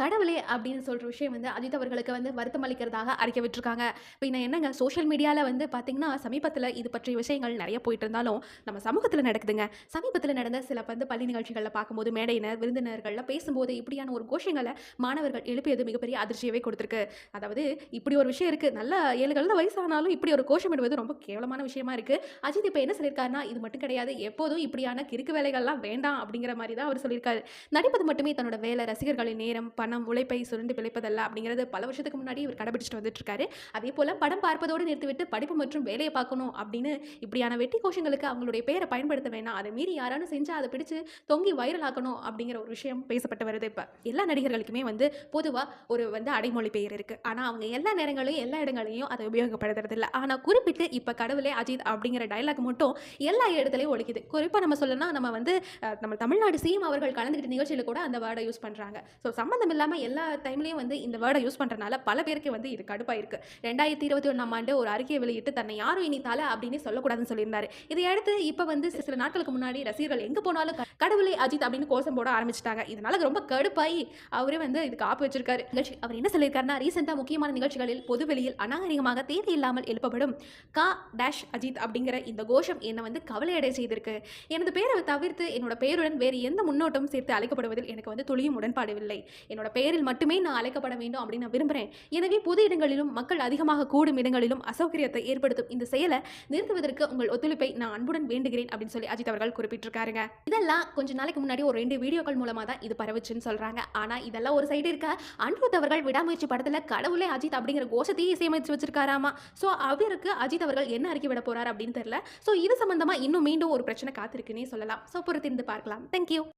கடவுளே அப்படின்னு சொல்கிற விஷயம் வந்து அஜித் அவர்களுக்கு வந்து வருத்தம் அளிக்கிறதாக அறிக்கை விட்டுருக்காங்க. பின்ன என்னங்க சோஷியல் மீடியாவில் வந்து பார்த்தீங்கன்னா, சமீபத்தில் இது பற்றிய விஷயங்கள் நிறைய போயிட்டு இருந்தாலும், நம்ம சமூகத்தில் நடக்குதுங்க. சமீபத்தில் நடந்த சில வந்து பள்ளி நிகழ்ச்சிகளில் பார்க்கும்போது, மேடையினர், விருந்தினர்கள்ல பேசும்போது இப்படியான ஒரு கோஷங்களை மாணவர்கள் எழுப்பியது மிகப்பெரிய அதிர்ச்சியவே கொடுத்துருக்கு அதாவது இப்படி ஒரு விஷயம் இருக்குது நல்லா 7 கழுத வயசானாலும் இப்படி ஒரு கோஷமிடுவது ரொம்ப கேவலமான விஷயமா இருக்குது அஜித் இப்போ என்ன சொல்லியிருக்காருன்னா, இது மட்டும் கிடையாது. எப்போதும் இப்படியான கிறுக்கு வேலைகள்லாம் வேண்டாம் அப்படிங்கிற மாதிரி தான் அவர் சொல்லியிருக்காரு. நடிப்பது மட்டுமே தன்னோட வேலை, ரசிகர்களின் நேரம், பணம், உழைப்பை சுரண்டு பிழைப்பதல்ல அப்படிங்கிறது பல வருஷத்துக்கு முன்னாடி இவர் கடைபிடிச்சிட்டு வந்துட்டு அதே அதேபோல படம் பார்ப்பதோடு நிறுத்திவிட்டு படிப்பு மற்றும் வேலையை பார்க்கணும் அப்படின்னு இப்படியான வெட்டி கோஷங்களுக்கு அவங்களுடைய பெயரை பயன்படுத்த வேணாம். அதை மீறி யாரானும் செஞ்சால் அதை பிடிச்சு தொங்கி வைரல் ஆக்கணும் அப்படிங்கிற ஒரு விஷயம் பேசப்பட்டு வருது இப்போ எல்லா நடிகர்களுக்குமே வந்து பொதுவாக ஒரு வந்து அடைமொழி பெயர் இருக்கு. ஆனால் அவங்க எல்லா நேரங்களையும் எல்லா இடங்களையும் அதை உபயோகப்படுத்துறது இல்லை ஆனால் குறிப்பிட்டு இப்போ கடவுளே அஜித் அப்படிங்கிற டயலாக் மட்டும் எல்லா இடத்துலையும் ஒழிக்குது குறிப்பாக நம்ம சொல்லணும்னா நம்ம வந்து நம்ம தமிழ்நாடு சிஎம் அவர்கள் கலந்துக்கிட்ட நிகழ்ச்சியில் கூட அந்த வேர்டை யூஸ் பண்றாங்க. ஸோ சம்மந்தம் இல்லாமல் எல்லா டைம்லேயும் வந்து இந்த வேர்டை யூஸ் பண்ணுறனால பல பேருக்கு வந்து இது கடுப்பாயிருக்கு. 2021ஆம் ஆண்டு ஒரு அறிக்கையை வெளியிட்டு தன்னை யாரும் இனி தலை அப்படின்னு சொல்லக்கூடாதுன்னு சொல்லியிருந்தார் இதையடுத்து இப்போ வந்து சில நாட்களுக்கு முன்னாடி ரசிகர்கள் எங்கே போனாலும் கடவுளை அஜித் அப்படின்னு கோஷம் போட ஆரம்பிச்சிட்டாங்க இதனால ரொம்ப கடுப்பாயி அவரே வந்து இதுக்கு ஆப்பு வச்சிருக்காரு. நிகழ்ச்சி அவர் என்ன சொல்லியிருக்காருன்னா, ரீசெண்டாக முக்கியமான நிகழ்ச்சிகளில் பொதுவெளியில் அநாகரிகமாக இல்லாமல் எழுப்பப்படும் கா டேஷ் அஜித் அப்படிங்கிற இந்த கோஷம் என்னை வந்து கவலையடை செய்திருக்கு. எனது பேரை தவிர்த்து என்னோட பெயருடன் வேறு எந்த முன்னோட்டமும் சேர்த்து அழைக்கப்படுவதில் எனக்கு வந்து துளியும் உடன்பாடில்லை. என்னோட பெயரில் மட்டுமே நான் அழைக்கப்பட வேண்டும் அப்படின்னு நான் விரும்புகிறேன் எனவே பொது இடங்களிலும், மக்கள் அதிகமாக கூடும் இடங்களிலும் அசௌகரியத்தை ஏற்படுத்தும் இந்த செயலை நிறுத்துவதற்கு உங்கள் ஒத்துழைப்பை நான் அன்புடன் வேண்டுகிறேன் அப்படின்னு சொல்லி அஜித் அவர்கள் குறிப்பிட்டிருக்காருங்க. இதெல்லாம் கொஞ்ச நாளைக்கு முன்னாடி ஒரு ரெண்டு வீடியோக்கள் மூலமாக தான் இது பரவுச்சுன்னு சொல்கிறாங்க ஆனால் இதெல்லாம் ஒரு சைடு இருக்க, அன்புத் அவர்கள் விடாமுயற்சி படத்தில் கடவுளே அஜித் அப்படிங்கிற கோஷத்தையே இசையமைச்சு வச்சிருக்காராமா. ஸோ அவருக்கு அஜித் அவர்கள் என்ன அறிக்கை விட போகிறார் அப்படின்னு தெரியல. ஸோ இது சம்மந்தமாக இன்னும் மீண்டும் ஒரு பிரச்சனை காத்திருக்குன்னே சொல்லலாம். ஸோ பொறுத்திருந்து பார்க்கலாம். Thank you.